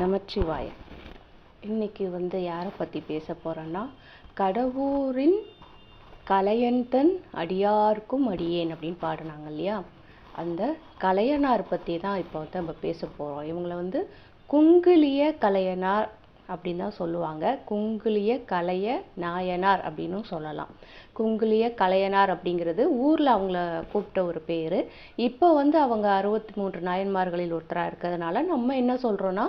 நமச்சிவாய. இன்னைக்கு வந்து யாரை பற்றி பேச போகிறேன்னா கடவுரின் கலையன்தன் அடியார்க்கும் அடியேன் அப்படின்னு பாடினாங்க இல்லையா? அந்த கலையனார் பற்றி தான் இப்போ வந்து நம்ம பேச போகிறோம் இவங்களை வந்து குங்குலிய கலையனார் அப்படின்னு தான் சொல்லுவாங்க. குங்குலிய கலைய நாயனார் அப்படின்னும் சொல்லலாம். குங்குலிய கலையனார் அப்படிங்கிறது ஊரில் அவங்கள கூப்பிட்ட ஒரு பேர். இப்போ வந்து அவங்க அறுபத்தி மூன்று நாயன்மார்களில் ஒருத்தராக இருக்கிறதுனால நம்ம என்ன சொல்கிறோன்னா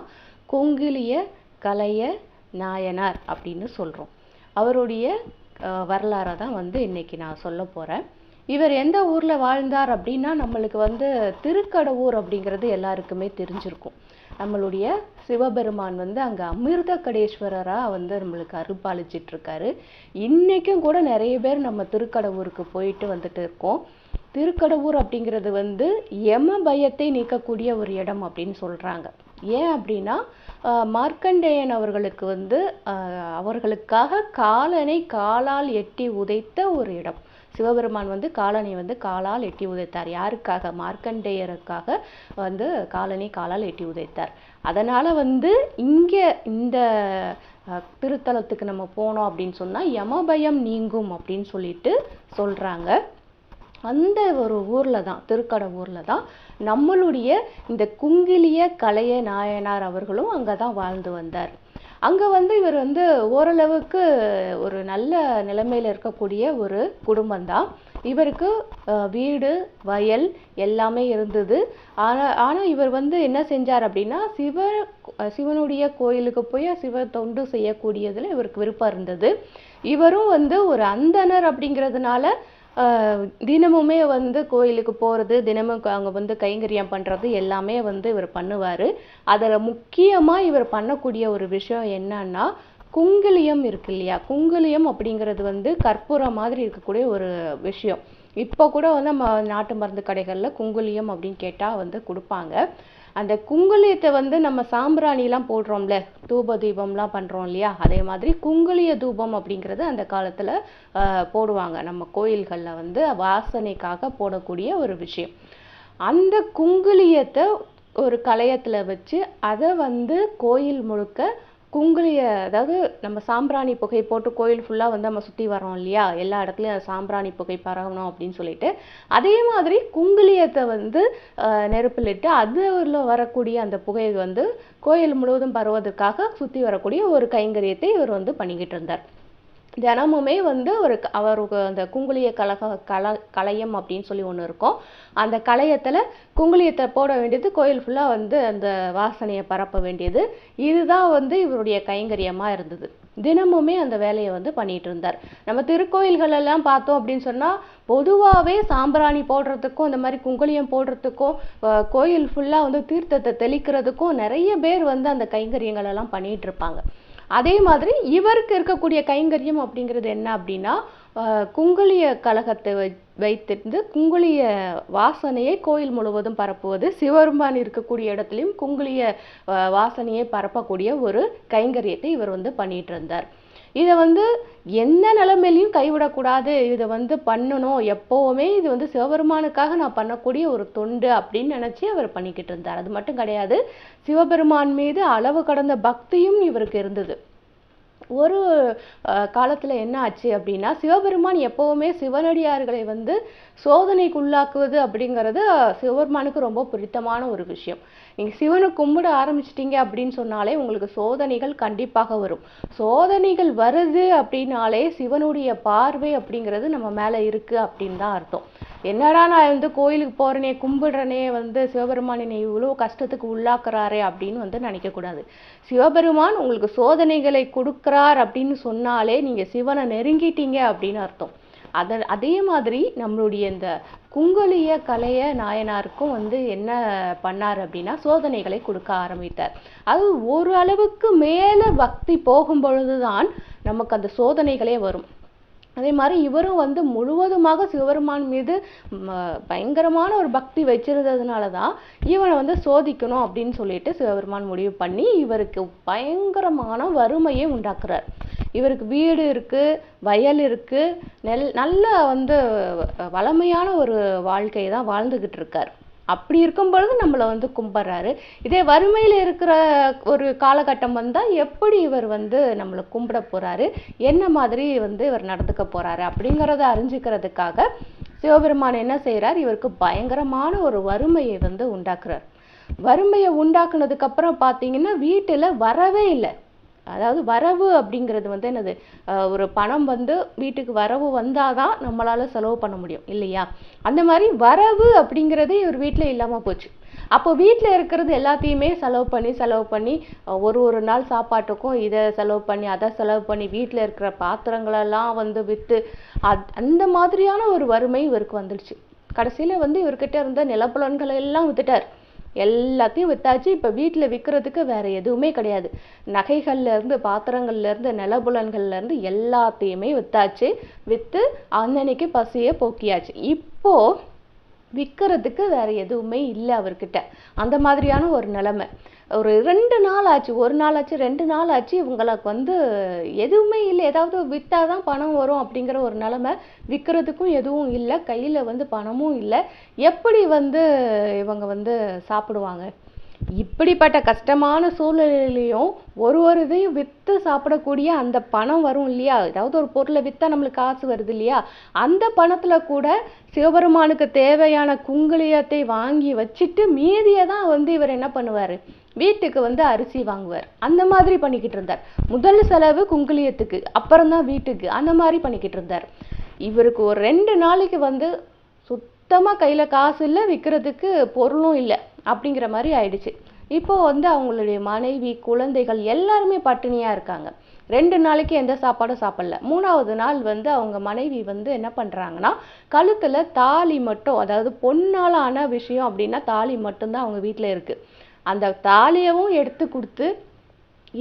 கொங்கிலிய கலைய நாயனார் அப்படின்னு சொல்கிறோம் அவருடைய வரலாறை தான் வந்து இன்றைக்கி நான் சொல்ல போகிறேன் இவர் எந்த ஊரில் வாழ்ந்தார் அப்படின்னா நம்மளுக்கு வந்து திருக்கடவூர் அப்படிங்கிறது எல்லாருக்குமே தெரிஞ்சிருக்கும். நம்மளுடைய சிவபெருமான் வந்து அங்கே அமிர்த கடேஸ்வரராக வந்து நம்மளுக்கு அருப்பாளிச்சிட்டுருக்காரு இன்றைக்கும் கூட நிறைய பேர் நம்ம திருக்கடவூருக்கு போயிட்டு வந்துட்டு இருக்கோம். திருக்கடவூர் அப்படிங்கிறது வந்து எம பயத்தை நீக்கக்கூடிய ஒரு இடம் அப்படின்னு சொல்கிறாங்க ஏன் அப்படின்னா மார்க்கண்டேயன் அவர்களுக்கு வந்து அவர்களுக்காக காலனை காலால் எட்டி உதைத்த ஒரு இடம். சிவபெருமான் வந்து காலனை வந்து காலால் எட்டி உதைத்தார். யாருக்காக? மார்க்கண்டேயருக்காக வந்து காலனை காலால் எட்டி உதைத்தார். அதனால் வந்து இங்கே இந்த திருத்தலத்துக்கு நம்ம போனோம் அப்படின்னு சொன்னால் யமபயம் நீங்கும் அப்படின்னு சொல்லிட்டு சொல்கிறாங்க அந்த ஒரு ஊரில் தான் திருக்கடவூரில் தான் நம்மளுடைய இந்த குங்கிலிய கலைய நாயனார் அவர்களும் அங்கே தான் வாழ்ந்து வந்தார். அங்கே வந்து இவர் வந்து ஓரளவுக்கு ஒரு நல்ல நிலைமையில் இருக்கக்கூடிய ஒரு குடும்பம்தான் இவருக்கு வீடு வயல் எல்லாமே இருந்தது. ஆனால் ஆனால் இவர் வந்து என்ன செஞ்சார் அப்படின்னா சிவ சிவனுடைய கோயிலுக்கு போய் சிவ தொண்டு செய்யக்கூடியதில் இவருக்கு விருப்பம் இருந்தது. இவரும் வந்து ஒரு அந்தனர் அப்படிங்கிறதுனால தினமுமே வந்து கோயிலுக்கு போகிறது தினமும் அங்கே வந்து கைங்கரியம் பண்ணுறது எல்லாமே வந்து இவர் பண்ணுவார். அதில் முக்கியமாக இவர் பண்ணக்கூடிய ஒரு விஷயம் என்னன்னா குங்குலியம் இருக்கு இல்லையா? குங்குலியம் அப்படிங்கிறது வந்து கற்பூரம் மாதிரி இருக்கக்கூடிய ஒரு விஷயம். இப்போ கூட வந்து நம்ம நாட்டு மருந்து கடைகளில் குங்குலியம் அப்படின்னு கேட்டால் வந்து கொடுப்பாங்க. அந்த குங்குலியத்தை வந்து நம்ம சாம்பிராணிலாம் போடுறோம்ல தூப தீபம்லாம் பண்ணுறோம் இல்லையா? அதே மாதிரி குங்குலிய தூபம் அப்படிங்கிறது அந்த காலத்தில் போடுவாங்க. நம்ம கோயில்களில் வந்து வாசனைக்காக போடக்கூடிய ஒரு விஷயம். அந்த குங்குலியத்தை ஒரு கலையத்தில் வச்சு அதை வந்து கோயில் முழுக்க குங்குளிய அதாவது நம்ம சாம்பிராணி புகை போட்டு கோயில் ஃபுல்லாக வந்து நம்ம சுற்றி வரோம் இல்லையா? எல்லா இடத்துலையும் சாம்பிராணி புகை பரவணும் அப்படின்னு சொல்லிட்டு அதே மாதிரி குங்குலியத்தை வந்து நெருப்பிலிட்டு அதில் வரக்கூடிய அந்த புகை வந்து கோயில் முழுவதும் பரவதற்காக சுற்றி வரக்கூடிய ஒரு கைங்கரியத்தை இவர் வந்து பண்ணிக்கிட்டு இருந்தார். தினமுமே வந்து ஒரு அவருக்கு அந்த குங்குளிய கலக கல கலையம் அப்படின்னு சொல்லி ஒன்று இருக்கும். அந்த கலையத்தில் குங்குளியத்தை போட வேண்டியது கோயில் ஃபுல்லாக வந்து அந்த வாசனையை பரப்ப வேண்டியது. இதுதான் வந்து இவருடைய கைங்கரியமாக இருந்தது. தினமுமே அந்த வேலையை வந்து பண்ணிட்டு இருந்தார். நம்ம திருக்கோயில்கள் எல்லாம் பார்த்தோம் அப்படின்னு சொன்னால் பொதுவாகவே சாம்பிராணி போடுறதுக்கும் இந்த மாதிரி குங்குளியம் போடுறதுக்கும் கோயில் ஃபுல்லாக வந்து தீர்த்தத்தை தெளிக்கிறதுக்கும் நிறைய பேர் வந்து அந்த கைங்கரியங்கள் எல்லாம் பண்ணிட்டு இருப்பாங்க. அதே மாதிரி இவருக்கு இருக்கக்கூடிய கைங்கரியம் அப்படிங்கிறது என்ன அப்படின்னா குங்குளிய கழகத்தை வை வைத்திருந்து குங்குளிய வாசனையை கோயில் முழுவதும் பரப்புவது சிவருமான் இருக்கக்கூடிய இடத்துலையும் குங்குளிய வாசனையை பரப்பக்கூடிய ஒரு கைங்கரியத்தை இவர் வந்து பண்ணிட்டு இருந்தார். இதை வந்து எந்த நிலைமையிலையும் கைவிடக்கூடாது. இதை வந்து பண்ணணும். எப்போவுமே இது வந்து சிவபெருமானுக்காக நான் பண்ணக்கூடிய ஒரு தொண்டு அப்படின்னு நினச்சி அவர் பண்ணிக்கிட்டு இருந்தார். அது மட்டும் கிடையாது சிவபெருமான் மீது அளவு கடந்த பக்தியும் இவருக்கு இருந்தது. ஒரு காலத்தில் என்ன ஆச்சு அப்படின்னா சிவபெருமான் எப்போவுமே சிவனடியார்களை வந்து சோதனைக்கு உள்ளாக்குவது அப்படிங்கிறது சிவபெருமானுக்கு ரொம்ப பிடித்தமான ஒரு விஷயம். நீங்கள் சிவனை கும்பிட ஆரம்பிச்சிட்டிங்க அப்படின்னு சொன்னாலே உங்களுக்கு சோதனைகள் கண்டிப்பாக வரும். சோதனைகள் வருது அப்படின்னாலே சிவனுடைய பார்வை அப்படிங்கிறது நம்ம மேலே இருக்குது அப்படின்னு தான் அர்த்தம். என்னடா நான் வந்து கோயிலுக்கு போகிறனே கும்பிடுறனே வந்து சிவபெருமான் என்னை இவ்வளோ கஷ்டத்துக்கு உள்ளாக்குறாரே அப்படின்னு வந்து நினைக்கக்கூடாது. சிவபெருமான் உங்களுக்கு சோதனைகளை கொடுக்குறார் அப்படின்னு சொன்னாலே நீங்கள் சிவனை நெருங்கிட்டீங்க அப்படின்னு அர்த்தம். அதை அதே மாதிரி நம்மளுடைய இந்த குங்குளிய கலைய நாயனாருக்கும் வந்து என்ன பண்ணார் அப்படின்னா சோதனைகளை கொடுக்க ஆரம்பித்தார். அது ஒரு அளவுக்கு மேலே பக்தி போகும் பொழுதுதான் நமக்கு அந்த சோதனைகளே வரும். அதே மாதிரி இவரும் வந்து முழுவதுமாக சிவபெருமான் மீது பயங்கரமான ஒரு பக்தி வச்சிருந்ததுனால தான் இவனை வந்து சோதிக்கணும் அப்படின்னு சொல்லிட்டு சிவபெருமான் முடிவு பண்ணி இவருக்கு பயங்கரமான வறுமையை உண்டாக்குறார். இவருக்கு வீடு இருக்குது வயல் இருக்குது நெல் நல்ல வந்து வளமையான ஒரு வாழ்க்கையை தான் வாழ்ந்துக்கிட்டு இருக்கார். அப்படி இருக்கும் பொழுது நம்மளை வந்து கும்பிட்றாரு. இதே வறுமையில் இருக்கிற ஒரு காலகட்டம் வந்தால் எப்படி இவர் வந்து நம்மளை கும்பிட போகிறாரு என்ன மாதிரி வந்து இவர் நடந்துக்க போகிறாரு அப்படிங்கிறத அறிஞ்சுக்கிறதுக்காக சிவபெருமான் என்ன செய்கிறார் இவருக்கு பயங்கரமான ஒரு வறுமையை வந்து உண்டாக்குறார். வறுமையை உண்டாக்குனதுக்கப்புறம் பார்த்தீங்கன்னா வீட்டில் வரவே இல்லை. அதாவது வரவு அப்படிங்கிறது வந்து என்னது? ஒரு பணம் வந்து வீட்டுக்கு வரவு வந்தாதான் நம்மளால செலவு பண்ண முடியும் இல்லையா? அந்த மாதிரி வரவு அப்படிங்கிறதே இவர் வீட்டில் இல்லாமல் போச்சு. அப்போ வீட்டில் இருக்கிறது எல்லாத்தையுமே செலவு பண்ணி செலவு பண்ணி ஒரு ஒரு நாள் சாப்பாட்டுக்கும் இதை செலவு பண்ணி அதை செலவு பண்ணி வீட்டில் இருக்கிற பாத்திரங்களெல்லாம் வந்து விற்று அத் அந்த மாதிரியான ஒரு வறுமை இவருக்கு வந்துடுச்சு. கடைசியில் வந்து இவர்கிட்ட இருந்த நிலப்புலன்களை எல்லாம் வித்துட்டார். எல்லாத்தையும் வித்தாச்சு. இப்போ வீட்டில் விற்கிறதுக்கு வேற எதுவுமே கிடையாது. நகைகள்லேருந்து பாத்திரங்கள்லேருந்து நிலபுலன்கள்லேருந்து எல்லாத்தையுமே வித்தாச்சு. விற்று அன்னன்னைக்கு பசியை போக்கியாச்சு. இப்போ விற்கிறதுக்கு வேற எதுவுமே இல்லை அவர்கிட்ட. அந்த மாதிரியான ஒரு நிலமை. ஒரு ரெண்டு நாள் ஆச்சு ஒரு நாள் ஆச்சு ரெண்டு நாள் ஆச்சு இவங்களுக்கு வந்து எதுவுமே இல்லை. ஏதாவது விற்றா தான் பணம் வரும் அப்படிங்கிற ஒரு நிலைமை விற்கிறதுக்கும் எதுவும் இல்லை. கையில் வந்து பணமும் இல்லை. எப்படி வந்து இவங்க வந்து சாப்பிடுவாங்க? இப்படிப்பட்ட கஷ்டமான சூழ்நிலையிலையும் ஒரு ஒரு இதையும் விற்று சாப்பிடக்கூடிய அந்த பணம் வரும் இல்லையா? ஏதாவது ஒரு பொருளை விற்றா நம்மளுக்கு காசு வருது இல்லையா? அந்த பணத்தில் கூட சிவபெருமானுக்கு தேவையான குங்குளியத்தை வாங்கி வச்சுட்டு மீதியை தான் வந்து இவர் என்ன பண்ணுவார்? வீட்டுக்கு வந்து அரிசி வாங்குவார். அந்த மாதிரி பண்ணிக்கிட்டு இருந்தார். முதல் செலவு குங்குளியத்துக்கு அப்புறம் தான் வீட்டுக்கு. அந்த மாதிரி பண்ணிக்கிட்டு இருந்தார். இவருக்கு ஒரு ரெண்டு நாளைக்கு வந்து சுத்தமாக கையில் காசு இல்லை விற்கிறதுக்கு பொருளும் இல்லை அப்படிங்கிற மாதிரி ஆயிடுச்சு. இப்போ வந்து அவங்களுடைய மனைவி குழந்தைகள் எல்லாருமே பட்டினியாக இருக்காங்க. ரெண்டு நாளைக்கு எந்த சாப்பாடும் சாப்பிடல. மூணாவது நாள் வந்து அவங்க மனைவி வந்து என்ன பண்ணுறாங்கன்னா கழுத்தில் தாலி மட்டும் அதாவது பொன்னால ஆன விஷயம் அப்படின்னா தாலி மட்டும்தான் அவங்க வீட்டில் இருக்குது அந்த தாலியவும் எடுத்து கொடுத்து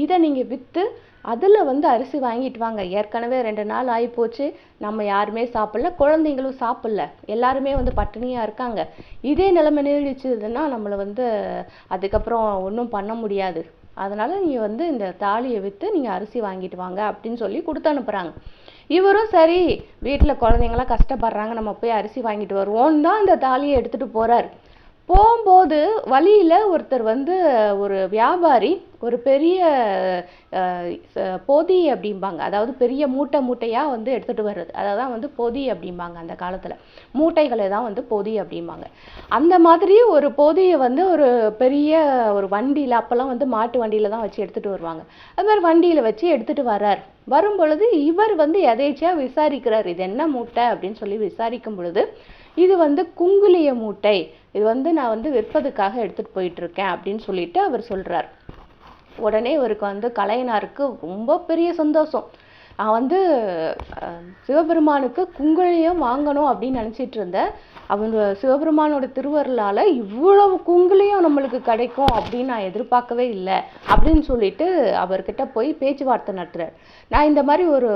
இதை நீங்கள் விற்று அதில் வந்து அரிசி வாங்கிட்டு வாங்க. ஏற்கனவே ரெண்டு நாள் ஆயிப்போச்சு நம்ம யாருமே சாப்பிடல. குழந்தைங்களும் சாப்பிடல. எல்லாருமே வந்து பட்டினியாக இருக்காங்க. இதே நிலைமை நீடிச்சதுன்னா நம்மளை வந்து அதுக்கப்புறம் ஒன்றும் பண்ண முடியாது. அதனால் நீங்கள் வந்து இந்த தாலியை விற்று நீங்கள் அரிசி வாங்கிட்டு வாங்க அப்படின்னு சொல்லி கொடுத்து அனுப்புகிறாங்க இவரும் சரி வீட்டில் குழந்தைங்களாம் கஷ்டப்படுறாங்க. நம்ம போய் அரிசி வாங்கிட்டு வருவோம்னு தான் அந்த தாலியை எடுத்துகிட்டு போகிறார் போகும்போது வழியில் ஒருத்தர் வந்து ஒரு வியாபாரி ஒரு பெரிய பொதி அப்படிம்பாங்க. அதாவது பெரிய மூட்டை மூட்டையாக வந்து எடுத்துகிட்டு வர்றது. அதை தான் வந்து பொதி அப்படிம்பாங்க அந்த காலத்தில். மூட்டைகளை தான் வந்து பொதி அப்படிம்பாங்க. அந்த மாதிரி ஒரு பொதியை வந்து ஒரு பெரிய ஒரு வண்டியில் அப்போல்லாம் வந்து மாட்டு வண்டியில் தான் வச்சு எடுத்துகிட்டு வருவாங்க. அது மாதிரி வண்டியில் வச்சு எடுத்துகிட்டு வர்றார். வரும் பொழுது இவர் வந்து எதேச்சியாக விசாரிக்கிறார். இது என்ன மூட்டை அப்படின்னு சொல்லி விசாரிக்கும் பொழுது இது வந்து குங்குலிய மூட்டை. இது வந்து நான் வந்து விற்பதுக்காக எடுத்துகிட்டு போயிட்டுருக்கேன் அப்படின்னு சொல்லிட்டு அவர் சொல்கிறார் உடனே இவருக்கு வந்து கலைஞருக்கு ரொம்ப பெரிய சந்தோஷம். நான் வந்து சிவபெருமானுக்கு குங்குளியம் வாங்கணும் அப்படின்னு நினச்சிட்டு இருந்தேன். அவங்க சிவபெருமானோட திருவருளால் இவ்வளவு குங்குலியும் நம்மளுக்கு கிடைக்கும் அப்படின்னு நான் எதிர்பார்க்கவே இல்லை அப்படின்னு சொல்லிட்டு அவர்கிட்ட போய் பேச்சுவார்த்தை நட்டுறார் நான் இந்த மாதிரி ஒரு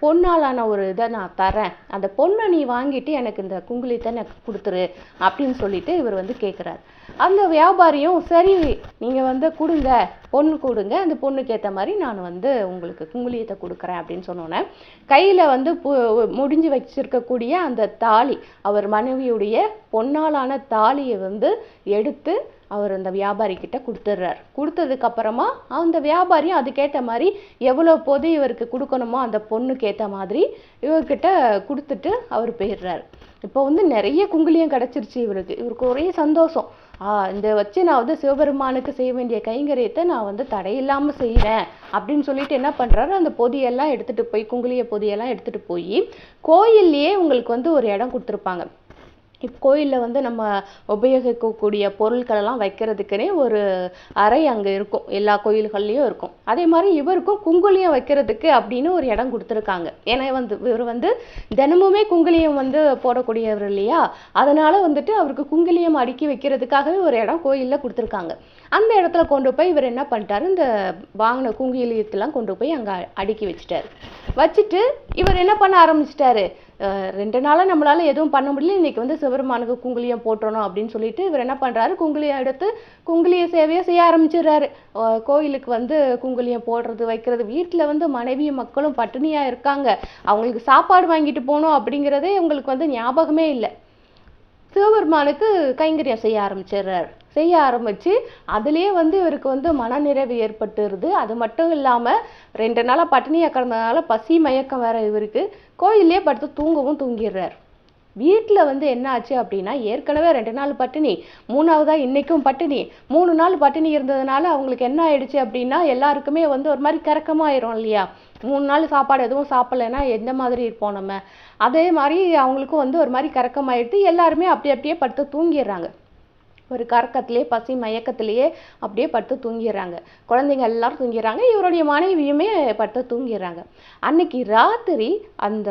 பொண்ணாலான பொன்னாலான ஒரு இதை நான் தரேன் அந்த பொண்ணை நீ வாங்கிட்டு எனக்கு இந்த குங்குலியத்தை எனக்கு கொடுத்துரு அப்படின்னு சொல்லிட்டு இவர் வந்து கேட்குறாரு அந்த வியாபாரியும் சரி நீங்கள் வந்து கொடுங்க பொண்ணு கொடுங்க. அந்த பொண்ணுக்கு ஏற்ற மாதிரி நான் வந்து உங்களுக்கு குங்குலியத்தை கொடுக்குறேன் அப்படின்னு சொன்னோன்னே கையில் வந்து பு- முடிஞ்சு வச்சிருக்கக்கூடிய அந்த தாலி அவர் மனைவியுடைய பொன்னாலான தாலியை வந்து எடுத்து அவர் அந்த வியாபாரி கொடுத்துட்றார். கொடுத்துட்றாரு அந்த வியாபாரியும் அதுக்கேற்ற மாதிரி எவ்வளோ போது இவருக்கு கொடுக்கணுமோ அந்த பொண்ணுக்கு ஏற்ற மாதிரி இவர்கிட்ட கொடுத்துட்டு அவர் போயிடுறாரு. இப்போ வந்து நிறைய குங்குலியம் கிடச்சிருச்சு இவருக்கு. இவருக்கு ஒரே சந்தோஷம். இந்த வச்சு நான் வந்து சிவபெருமானுக்கு செய்ய வேண்டிய கைங்கரியத்தை நான் வந்து தடையில்லாமல் செய்வேன் அப்படின்னு சொல்லிட்டு என்ன பண்ணுறாரு அந்த பொதியெல்லாம் எடுத்துகிட்டு போய் குங்குளிய பொதியெல்லாம் எடுத்துகிட்டு போய் கோயில்லையே உங்களுக்கு வந்து ஒரு இடம் கொடுத்துருப்பாங்க. இப்போ கோயிலில் வந்து நம்ம உபயோகிக்கக்கூடிய பொருட்களெல்லாம் வைக்கிறதுக்குனே ஒரு அறை அங்கே இருக்கும். எல்லா கோயில்கள்லையும் இருக்கும். அதே மாதிரி இவருக்கும் குங்குலியம் வைக்கிறதுக்கு அப்படின்னு ஒரு இடம் கொடுத்துருக்காங்க. ஏன்னா வந்து இவர் வந்து தினமுமே குங்குலியம் வந்து போடக்கூடியவர் இல்லையா? அதனால் வந்துட்டு அவருக்கு குங்குலியம் அடுக்கி வைக்கிறதுக்காகவே ஒரு இடம் கோயிலில் கொடுத்துருக்காங்க. அந்த இடத்துல கொண்டு போய் இவர் என்ன பண்ணிட்டாரு? இந்த வாங்கின குங்குலியத்தெல்லாம் கொண்டு போய் அங்கே அடுக்கி வச்சுட்டாரு. வச்சுட்டு இவர் என்ன பண்ண ஆரம்பிச்சிட்டாரு? ரெண்டு நாளாக நம்மளால் எதுவும் பண்ண முடியல. இன்றைக்கி வந்து சிவபெருமானுக்கு குங்குலியம் போட்டுறணும் அப்படின்னு சொல்லிட்டு இவர் என்ன பண்ணுறாரு குங்குலியம் எடுத்து குங்குலிய சேவையை செய்ய ஆரம்பிச்சிடுறாரு. கோயிலுக்கு வந்து குங்குலியம் போடுறது வைக்கிறது. வீட்டில் வந்து மனைவியும் மக்களும் பட்டினியாக இருக்காங்க. அவங்களுக்கு சாப்பாடு வாங்கிட்டு போகணும் அப்படிங்கிறதே உங்களுக்கு வந்து ஞாபகமே இல்லை. சிவபெருமானுக்கு கைங்கரியம் செய்ய ஆரம்பிச்சிடுறாரு. செய்ய ஆரம்பிச்சு அதுலேயே வந்து இவருக்கு வந்து மனநிறைவு ஏற்பட்டுருது. அது மட்டும் இல்லாமல் ரெண்டு நாளாக பட்டினியாக கிடந்ததுனால பசி மயக்கம் வேறு இவருக்கு. கோயிலே படுத்து தூங்கவும் தூங்கிடுறார். வீட்டில் வந்து என்ன ஆச்சு அப்படின்னா ஏற்கனவே ரெண்டு நாள் பட்டினி மூணாவதாக இன்றைக்கும் பட்டினி. மூணு நாள் பட்டினி இருந்ததுனால அவங்களுக்கு என்ன ஆயிடுச்சு அப்படின்னா எல்லாருக்குமே வந்து ஒரு மாதிரி கறக்கமாயிரும் இல்லையா? மூணு நாள் சாப்பாடு எதுவும் சாப்பிட்லைன்னா எந்த மாதிரி இருப்போம் நம்ம? அதே மாதிரி அவங்களுக்கும் வந்து ஒரு மாதிரி கறக்கமாயிட்டு எல்லாருமே அப்படி அப்படியே படுத்து தூங்கிடுறாங்க. ஒரு கறக்கத்திலே பசி மயக்கத்திலேயே அப்படியே படுத்து தூங்கிடுறாங்க. குழந்தைங்க எல்லாரும் தூங்கிடுறாங்க. இவருடைய மனைவியுமே படுத்து தூங்கிடுறாங்க. அன்னைக்கு ராத்திரி அந்த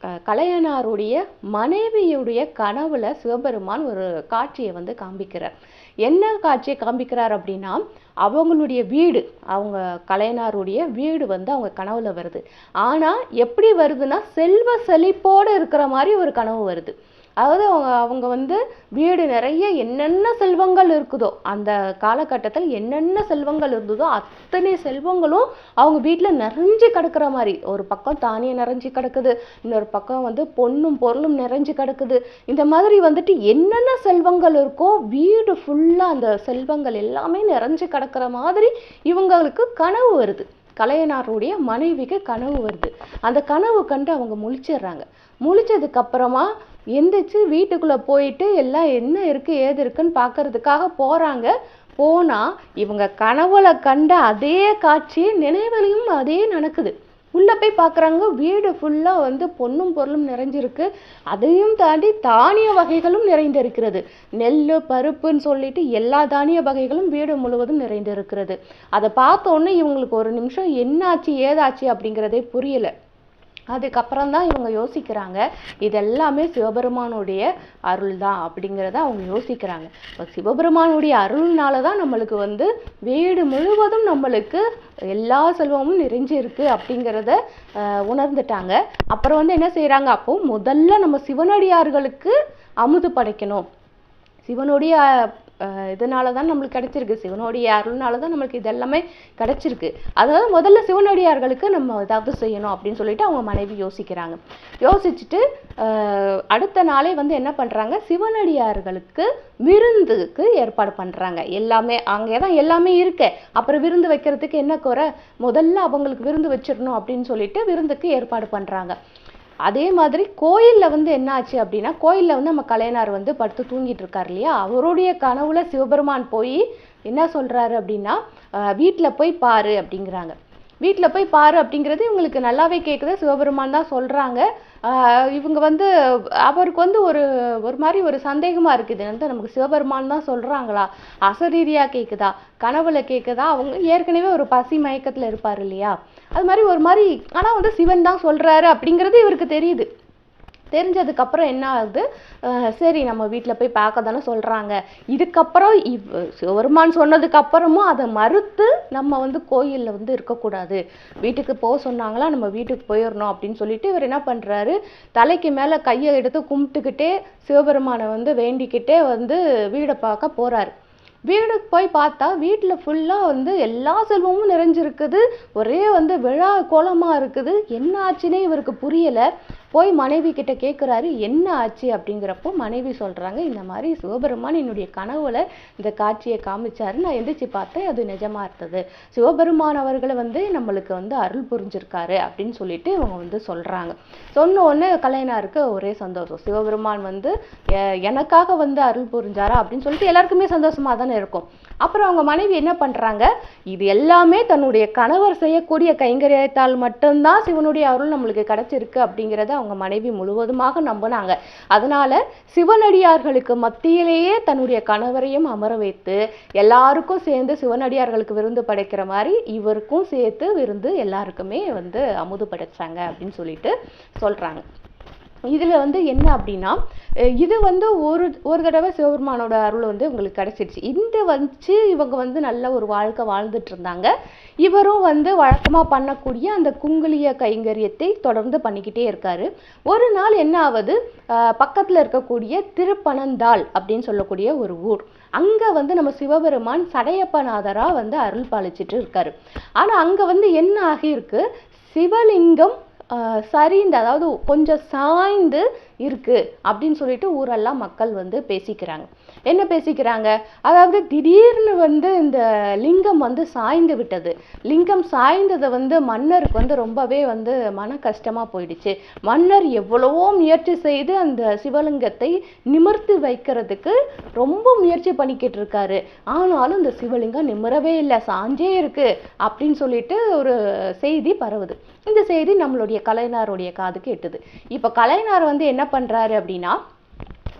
க- கலையனாருடைய மனைவியுடைய கனவுல சிவபெருமான் ஒரு காட்சியை வந்து காண்பிக்கிறார். என்ன காட்சியை காண்பிக்கிறார் அப்படின்னா அவங்களுடைய வீடு அவங்க கலையனாருடைய வீடு வந்து அவங்க கனவுல வருது. ஆனா எப்படி வருதுன்னா செல்வ செழிப்போடு இருக்கிற மாதிரி ஒரு கனவு வருது. அதாவது அவங்க அவங்க வந்து வீடு நிறைய என்னென்ன செல்வங்கள் இருக்குதோ அந்த காலகட்டத்தில் என்னென்ன செல்வங்கள் இருந்ததோ அத்தனை செல்வங்களும் அவங்க வீட்டில் நிறைஞ்சு கிடக்கிற மாதிரி. ஒரு பக்கம் தானியம் நிறைஞ்சு கிடக்குது இன்னொரு பக்கம் வந்து பொண்ணும் பொருளும் நிறைஞ்சு கிடக்குது. இந்த மாதிரி வந்துட்டு என்னென்ன செல்வங்கள் இருக்கோ வீடு ஃபுல்லாக அந்த செல்வங்கள் எல்லாமே நிறைஞ்சு கிடக்கிற மாதிரி இவங்களுக்கு கனவு வருது. கலையனாருடைய மனைவிக்கு கனவு வருது. அந்த கனவு கண்டு அவங்க முழிச்சிடுறாங்க. முழிச்சதுக்கப்புறமா எந்திரிச்சு வீட்டுக்குள்ளே போயிட்டு எல்லாம் என்ன இருக்குது ஏது இருக்குன்னு பார்க்கறதுக்காக போகிறாங்க போனால் இவங்க கனவுல கண்ட அதே காட்சி நினைவுலையும் அதே நடக்குது. உள்ளே போய் பார்க்குறாங்க வீடு ஃபுல்லாக வந்து பொன்னும் பொருளும் நிறைஞ்சிருக்கு. அதையும் தாண்டி தானிய வகைகளும் நிறைந்திருக்கிறது. நெல் பருப்புன்னு சொல்லிட்டு எல்லா தானிய வகைகளும் வீடு முழுவதும் நிறைந்திருக்கிறது. அதை பார்த்தோன்னே இவங்களுக்கு ஒரு நிமிஷம் என்னாச்சு ஏதாச்சு? அப்படிங்கிறதே புரியல. அதுக்கப்புறம் தான் இவங்க யோசிக்கிறாங்க இதெல்லாமே சிவபெருமானுடைய அருள் தான் அப்படிங்கிறத அவங்க யோசிக்கிறாங்க. இப்போ சிவபெருமானுடைய அருள்னால தான் நம்மளுக்கு வந்து வீடு முழுவதும் நம்மளுக்கு எல்லா செல்வமும் நிறைஞ்சு அப்படிங்கிறத உணர்ந்துட்டாங்க. அப்புறம் வந்து என்ன செய்கிறாங்க அப்போது முதல்ல நம்ம சிவனடியார்களுக்கு அமுது படைக்கணும். சிவனுடைய இதனால தான் நம்மளுக்கு கிடைச்சிருக்கு. சிவனுடைய அருள்னால தான் நம்மளுக்கு இதெல்லாமே கிடைச்சிருக்கு. அதாவது முதல்ல சிவனடியார்களுக்கு நம்ம ஏதாவது செய்யணும் அப்படின்னு சொல்லிட்டு அவங்க மனைவி யோசிக்கிறாங்க. யோசிச்சுட்டு அடுத்த நாளே வந்து என்ன பண்ணுறாங்க சிவனடியார்களுக்கு விருந்துக்கு ஏற்பாடு பண்ணுறாங்க எல்லாமே அங்கே தான் எல்லாமே இருக்கு. அப்புறம் விருந்து வைக்கிறதுக்கு என்ன குறை? முதல்ல அவங்களுக்கு விருந்து வச்சிடணும் அப்படின்னு சொல்லிட்டு விருந்துக்கு ஏற்பாடு பண்ணுறாங்க அதே மாதிரி கோயிலில் வந்து என்ன ஆச்சு அப்படின்னா கோயிலில் வந்து நம்ம கலைஞர் வந்து படுத்து தூங்கிட்டு இருக்கார் இல்லையா? அவருடைய கனவுல சிவபெருமான் போய் என்ன சொல்கிறாரு அப்படின்னா வீட்டில் போய் பாரு அப்படிங்கிறாங்க. வீட்டில் போய் பாரு அப்படிங்கிறது இவங்களுக்கு நல்லாவே கேட்குது சிவபெருமான் தான் சொல்கிறாங்க இவங்க வந்து அவருக்கு வந்து ஒரு ஒரு மாதிரி ஒரு சந்தேகமாக இருக்குது. வந்து நமக்கு சிவபெருமான் தான் சொல்கிறாங்களா அசரீரியா கேட்குதா கனவுல கேட்குதா அவங்க ஏற்கனவே ஒரு பசி மயக்கத்தில் இருப்பார் இல்லையா? அது மாதிரி ஒரு மாதிரி ஆனால் வந்து சிவன் தான் சொல்கிறாரு அப்படிங்கிறது இவருக்கு தெரியுது. தெரிஞ்சதுக்கப்புறம் என்ன ஆகுது? சரி நம்ம வீட்டில் போய் பார்க்க தானே சொல்கிறாங்க இதுக்கப்புறம் இவ் சிவபெருமான் சொன்னதுக்கப்புறமும் அதை மறுத்து நம்ம வந்து கோயிலில் வந்து இருக்கக்கூடாது. வீட்டுக்கு போக சொன்னாங்களா நம்ம வீட்டுக்கு போயிடணும் அப்படின்னு சொல்லிட்டு இவர் என்ன பண்ணுறாரு தலைக்கு மேலே கையை எடுத்து கும்பிட்டுக்கிட்டே சிவபெருமானை வந்து வேண்டிக்கிட்டே வந்து வீடை பார்க்க போகிறாரு வீடுக்கு போய் பார்த்தா வீட்டில் ஃபுல்லாக வந்து எல்லா செல்வமும் நிறைஞ்சிருக்குது. ஒரே வந்து விழா கோலமாக இருக்குது. என்ன ஆச்சுன்னே இவருக்கு புரியலை. போய் மனைவி கிட்ட கேட்குறாரு என்ன ஆச்சு? அப்படிங்கிறப்போ மனைவி சொல்கிறாங்க இந்த மாதிரி சிவபெருமான் என்னுடைய கனவுல இந்த காட்சியை காமிச்சாரு. நான் எந்திரிச்சு பார்த்தேன் அது நிஜமா இருந்தது. சிவபெருமான் அவர்களை வந்து நம்மளுக்கு வந்து அருள் புரிஞ்சிருக்காரு அப்படின்னு சொல்லிட்டு இவங்க வந்து சொல்றாங்க. சொன்ன உடனே கலைஞருக்கு ஒரே சந்தோஷம். சிவபெருமான் வந்து எ- எனக்காக வந்து அருள் புரிஞ்சாரா? அப்படின்னு சொல்லிட்டு எல்லாருக்குமே சந்தோஷமா தானே இருக்கும். அப்புறம் அவங்க மனைவி என்ன பண்ணுறாங்க இது எல்லாமே தன்னுடைய கணவர் செய்யக்கூடிய கைங்கரியத்தால் மட்டும்தான் சிவனுடைய அருள் நம்மளுக்கு கிடைச்சிருக்கு அப்படிங்கிறத அவங்க மனைவி முழுவதுமாக நம்பினாங்க. அதனால சிவனடியார்களுக்கு மத்தியிலேயே தன்னுடைய கணவரையும் அமர வைத்து எல்லாருக்கும் சேர்ந்து சிவனடியார்களுக்கு விருந்து படைக்கிற மாதிரி இவருக்கும் சேர்த்து விருந்து எல்லாருக்குமே வந்து அமுது படைச்சாங்க அப்படின்னு சொல்லிட்டு சொல்கிறாங்க இதில் வந்து என்ன அப்படின்னா இது வந்து ஒரு ஒரு தடவை சிவபெருமானோட அருள் வந்து உங்களுக்கு கிடச்சிருச்சு. இந்த வச்சு இவங்க வந்து நல்ல ஒரு வாழ்க்கை வாழ்ந்துட்டு இருந்தாங்க. இவரும் வந்து வழக்கமாக பண்ணக்கூடிய அந்த குங்குலிய கைங்கரியத்தை தொடர்ந்து பண்ணிக்கிட்டே இருக்காரு. ஒரு நாள் என்ன ஆகுது பக்கத்தில் இருக்கக்கூடிய திருப்பனந்தாள் அப்படின்னு சொல்லக்கூடிய ஒரு ஊர். அங்கே வந்து நம்ம சிவபெருமான் சடையப்பநாதராக வந்து அருள் பாலிச்சிட்டு இருக்காரு. ஆனால் அங்கே வந்து என்ன ஆகியிருக்கு? சிவலிங்கம் சரிந்து அதாவது கொஞ்சம் சாய்ந்து இருக்குது அப்படின்னு சொல்லிட்டு ஊரெல்லாம் மக்கள் வந்து பேசிக்கிறாங்க. என்ன பேசிக்கிறாங்க? அதாவது திடீர்னு வந்து இந்த லிங்கம் வந்து சாய்ந்து விட்டது. லிங்கம் சாய்ந்ததை வந்து மன்னருக்கு வந்து ரொம்பவே வந்து மன கஷ்டமாக போயிடுச்சு. மன்னர் எவ்வளவோ முயற்சி செய்து அந்த சிவலிங்கத்தை நிமிர்த்தி வைக்கிறதுக்கு ரொம்ப முயற்சி பண்ணிக்கிட்டு இருக்காரு. ஆனாலும் இந்த சிவலிங்கம் நிமிரவே இல்லை சாஞ்சே இருக்கு அப்படின்னு சொல்லிட்டு ஒரு செய்தி பரவுது. இந்த செய்தி நம்மளுடைய கலைஞருடைய காதுக்கு எட்டுது. இப்போ கலைஞர் வந்து என்ன பண்றாரு அப்படின்னா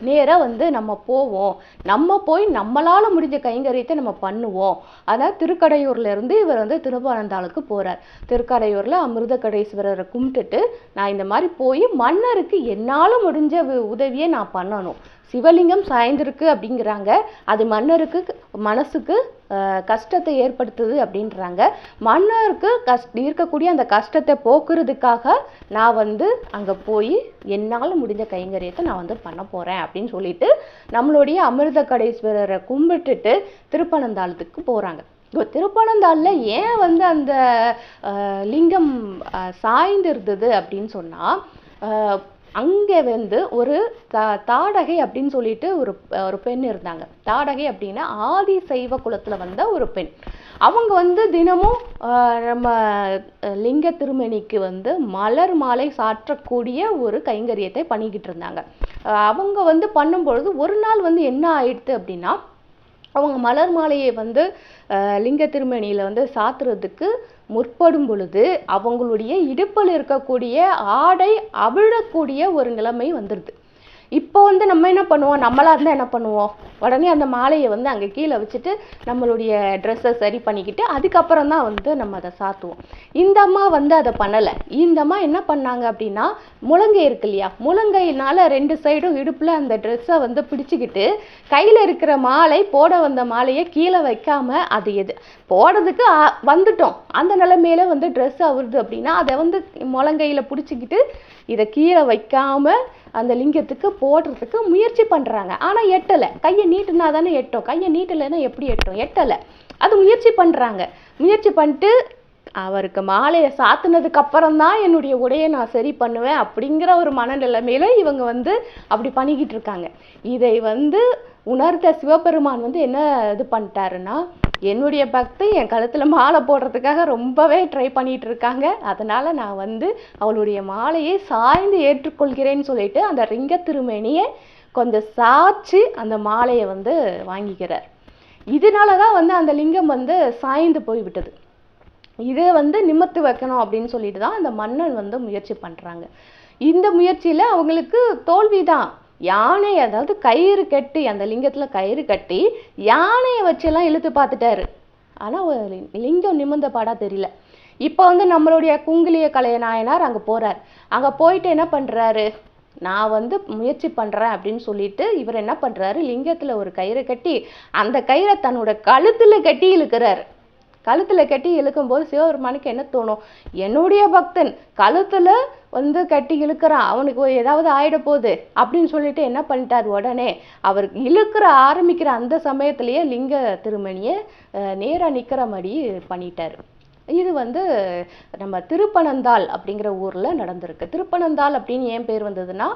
நேராக வந்து நம்ம போவோம். நம்ம போய் நம்மளால் முடிஞ்ச கைங்கரியத்தை நம்ம பண்ணுவோம். அதான் திருக்கடையூர்லேருந்து இவர் வந்து திருப்பானந்தாளுக்கு போகிறார் திருக்கடையூரில் அமிர்த கடேஸ்வரரை கும்பிட்டுட்டு நான் இந்த மாதிரி போய் மன்னருக்கு என்னால் முடிஞ்ச உதவியை நான் பண்ணணும். சிவலிங்கம் சாய்ந்திருக்கு அப்படிங்கிறாங்க. அது மன்னருக்கு மனசுக்கு கஷ்டத்தை ஏற்படுத்துது அப்படின்றாங்க. மன்னருக்கு கஷ்ட இருக்கக்கூடிய அந்த கஷ்டத்தை போக்குறதுக்காக நான் வந்து அங்கே போய் என்னால் முடிஞ்ச கைங்கரியத்தை நான் வந்து பண்ண போகிறேன் அப்படின்னு சொல்லிட்டு நம்மளுடைய அமிர்த கடேஸ்வரரை கும்பிட்டுட்டு திருப்பனந்தாளத்துக்கு போகிறாங்க இப்போ திருப்பனந்தாளில் ஏன் வந்து அந்த லிங்கம் சாய்ந்து இருந்தது அப்படின்னு சொன்னால் அங்கே வந்து ஒரு தா தாடகை அப்படின்னு சொல்லிட்டு ஒரு ஒரு பெண் இருந்தாங்க. தாடகை அப்படின்னா ஆதி சைவ குலத்தில் வந்த ஒரு பெண். அவங்க வந்து தினமும் நம்ம லிங்க திருமணிக்கு வந்து மலர் மாலை சாற்றக்கூடிய ஒரு கைங்கரியத்தை பண்ணிக்கிட்டு இருந்தாங்க. அவங்க வந்து பண்ணும்பொழுது ஒரு நாள் வந்து என்ன ஆயிடுது அப்படின்னா அவங்க மலர் மாலையை வந்து லிங்க திருமணியில் வந்து சாத்துறதுக்கு முற்படும் பொழுது அவங்களுடைய இடுப்பில் இருக்கக்கூடிய ஆடை அவிழக்கூடிய ஒரு நிலைமை வந்துடுது இப்போ வந்து நம்ம என்ன பண்ணுவோம்? நம்மளா இருந்தால் என்ன பண்ணுவோம்? உடனே அந்த மாலையை வந்து அங்கே கீழே வச்சுட்டு நம்மளுடைய ட்ரெஸ்ஸை சரி பண்ணிக்கிட்டு அதுக்கப்புறம் தான் வந்து நம்ம அதை சாத்துவோம். இந்த அம்மா வந்து அதை பண்ணலை. இந்த அம்மா என்ன பண்ணாங்க அப்படின்னா முழங்கை இருக்கு இல்லையா? முழங்கையினால ரெண்டு சைடும் இடுப்புல அந்த ட்ரெஸ்ஸை வந்து பிடிச்சிக்கிட்டு கையில் இருக்கிற மாலை போட வந்த மாலையை கீழே வைக்காம அது எது? போடுறதுக்கு வந்துட்டோம். அந்த நிலைமையில வந்து ட்ரெஸ் அவுறுது அப்படின்னா அதை வந்து முழங்கையில் பிடிச்சிக்கிட்டு இதை கீழே வைக்காம அந்த லிங்கத்துக்கு போடுறதுக்கு முயற்சி பண்ணுறாங்க ஆனால் எட்டலை. கையை நீட்டுனா தானே எட்டும். கையை நீட்டலைன்னா எப்படி எட்டும்? எட்டலை. அது முயற்சி பண்ணுறாங்க முயற்சி பண்ணிட்டு அவருக்கு மாலையை சாத்தினதுக்கு அப்புறம் தான் என்னுடைய உடையை நான் சரி பண்ணுவேன் அப்படிங்கிற ஒரு மனநிலைமையில இவங்க வந்து அப்படி பண்ணிக்கிட்டு இருக்காங்க. இதை வந்து உணர்ந்த சிவபெருமான் வந்து என்ன இது பண்ணிட்டாருன்னா என்னுடைய பக்தி என் கழுத்தில் மாலை போடுறதுக்காக ரொம்பவே ட்ரை பண்ணிகிட்டு இருக்காங்க அதனால் நான் வந்து அவளுடைய மாலையை சாய்ந்து ஏற்றுக்கொள்கிறேன்னு சொல்லிட்டு அந்த ரிங்க திருமேனியை கொஞ்சம் சாய்ச்சி அந்த மாலையை வந்து வாங்கிக்கிறார். இதனால தான் வந்து அந்த லிங்கம் வந்து சாய்ந்து போய்விட்டது. இதை வந்து நிமிர்த்து வைக்கணும் அப்படின்னு சொல்லிட்டு தான் அந்த மன்னன் வந்து முயற்சி பண்ணுறாங்க இந்த முயற்சியில் அவங்களுக்கு தோல்வி தான் யானை அதாவது கயிறு கட்டி அந்த லிங்கத்தில் கயிறு கட்டி யானையை வச்செல்லாம் இழுத்து பார்த்துட்டாரு. ஆனால் ஒரு லிங்கம் நிமிர்ந்த பாடாக தெரியல. இப்போ வந்து நம்மளுடைய குங்கிலிய கலைய நாயனார் அங்கே போகிறார் அங்கே போயிட்டு என்ன பண்ணுறாரு நான் வந்து முயற்சி பண்ணுறேன் அப்படின்னு சொல்லிட்டு இவர் என்ன பண்ணுறாரு லிங்கத்தில் ஒரு கயிறை கட்டி அந்த கயிறை தன்னோட கழுத்தில் கட்டி இழுக்கிறாரு. கழுத்தில் கட்டி இழுக்கும்போது சிவபெருமானுக்கு என்ன தோணும்? என்னுடைய பக்தன் கழுத்தில் வந்து கட்டி இழுக்கிறான். அவனுக்கு ஏதாவது ஆயிட போகுது அப்படின்னு சொல்லிட்டு என்ன பண்ணிட்டார் உடனே? அவர் இழுக்கிற ஆரம்பிக்கிற அந்த சமயத்திலேயே லிங்க திருமணியை நேராக நிற்கிற மாதிரி பண்ணிட்டார். இது வந்து நம்ம திருப்பனந்தாள் அப்படிங்கிற ஊரில் நடந்திருக்கு. திருப்பனந்தாள் அப்படின்னு ஏன் பேர் வந்ததுன்னா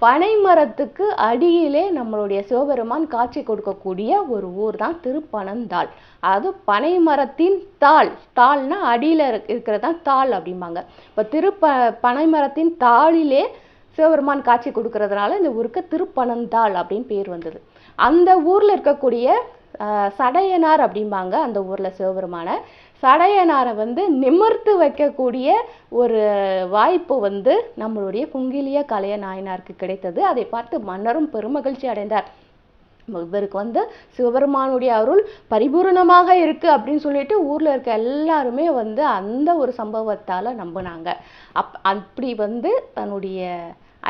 பனைமரத்துக்கு அடியிலே நம்மளுடைய சிவபெருமான் காட்சி கொடுக்கக்கூடிய ஒரு ஊர் தான் திருப்பனந்தாள். அது பனைமரத்தின் தாள். தாள்னா அடியில் இருக்- இருக்கிறதான் தாள் அப்படிம்பாங்க. இப்போ திருப்ப பனைமரத்தின் தாளிலே சிவபெருமான் காட்சி கொடுக்கறதுனால இந்த ஊருக்கு திருப்பனந்தாள் அப்படின்னு பேர் வந்தது. அந்த ஊரில் இருக்கக்கூடிய சடையனார் அப்படிம்பாங்க அந்த ஊரில் சிவபெருமான. சடையனாரை வந்து நிமிர்த்து வைக்கக்கூடிய ஒரு வாய்ப்பு வந்து நம்மளுடைய குங்கிலிய கலைய நாயனாருக்கு கிடைத்தது. அதை பார்த்து மன்னரும் பெருமகிழ்ச்சி அடைந்தார். இவருக்கு வந்து சிவபெருமானுடைய அருள் பரிபூரணமாக இருக்குது அப்படின்னு சொல்லிட்டு ஊரில் இருக்க எல்லாருமே வந்து அந்த ஒரு சம்பவத்தால் நம்பினாங்க. அப் அப்படி வந்து தன்னுடைய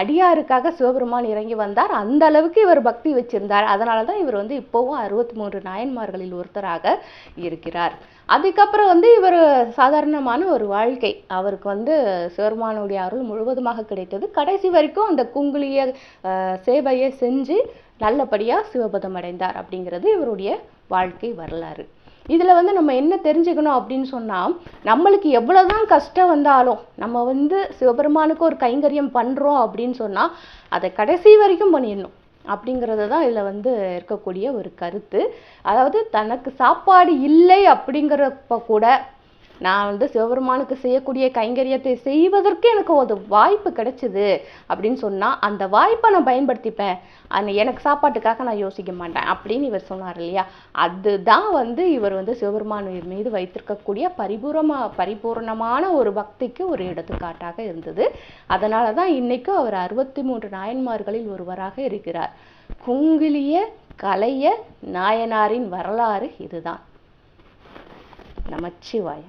அடியாருக்காக சிவபெருமான் இறங்கி வந்தார். அந்த அளவுக்கு இவர் பக்தி வச்சிருந்தார். அதனால தான் இவர் வந்து இப்போவும் அறுபத்தி மூன்று நாயன்மார்களில் ஒருத்தராக இருக்கிறார். அதுக்கப்புறம் வந்து இவர் சாதாரணமான ஒரு வாழ்க்கை. அவருக்கு வந்து சிவபெருமானுடைய அருள் முழுவதுமாக கிடைத்தது. கடைசி வரைக்கும் அந்த குங்குளிய சேவையை செஞ்சு நல்லபடியாக சிவபதம் அடைந்தார் அப்படிங்கிறது இவருடைய வாழ்க்கை வரலாறு. இதில் வந்து நம்ம என்ன தெரிஞ்சுக்கணும் அப்படின்னு சொன்னால் நம்மளுக்கு எவ்வளோ தான் கஷ்டம் வந்தாலும் நம்ம வந்து சிவபெருமானுக்கு ஒரு கைங்கரியம் பண்ணுறோம் அப்படின்னு சொன்னால் அதை கடைசி வரைக்கும் பண்ணிடணும். அப்படிங்கிறது தான் இதில் வந்து இருக்கக்கூடிய ஒரு கருத்து. அதாவது தனக்கு சாப்பாடு இல்லை அப்படிங்கிறப்ப கூட நான் வந்து சிவபெருமானுக்கு செய்யக்கூடிய கைங்கரியத்தை செய்வதற்கு எனக்கு ஒரு வாய்ப்பு கிடைச்சிது அப்படின்னு சொன்னால் அந்த வாய்ப்பை நான் பயன்படுத்திப்பேன். அந்த எனக்கு சாப்பாட்டுக்காக நான் யோசிக்க மாட்டேன் அப்படின்னு இவர் சொன்னார் இல்லையா? அதுதான் வந்து இவர் வந்து சிவபெருமான் மீது வைத்திருக்கக்கூடிய பரிபூரமா பரிபூர்ணமான ஒரு பக்திக்கு ஒரு எடுத்துக்காட்டாக இருந்தது. அதனால தான் இன்றைக்கும் அவர் அறுபத்தி மூன்று நாயன்மார்களில் ஒருவராக இருக்கிறார். குங்கிலிய கலைய நாயனாரின் வரலாறு இதுதான். நமச்சிவாய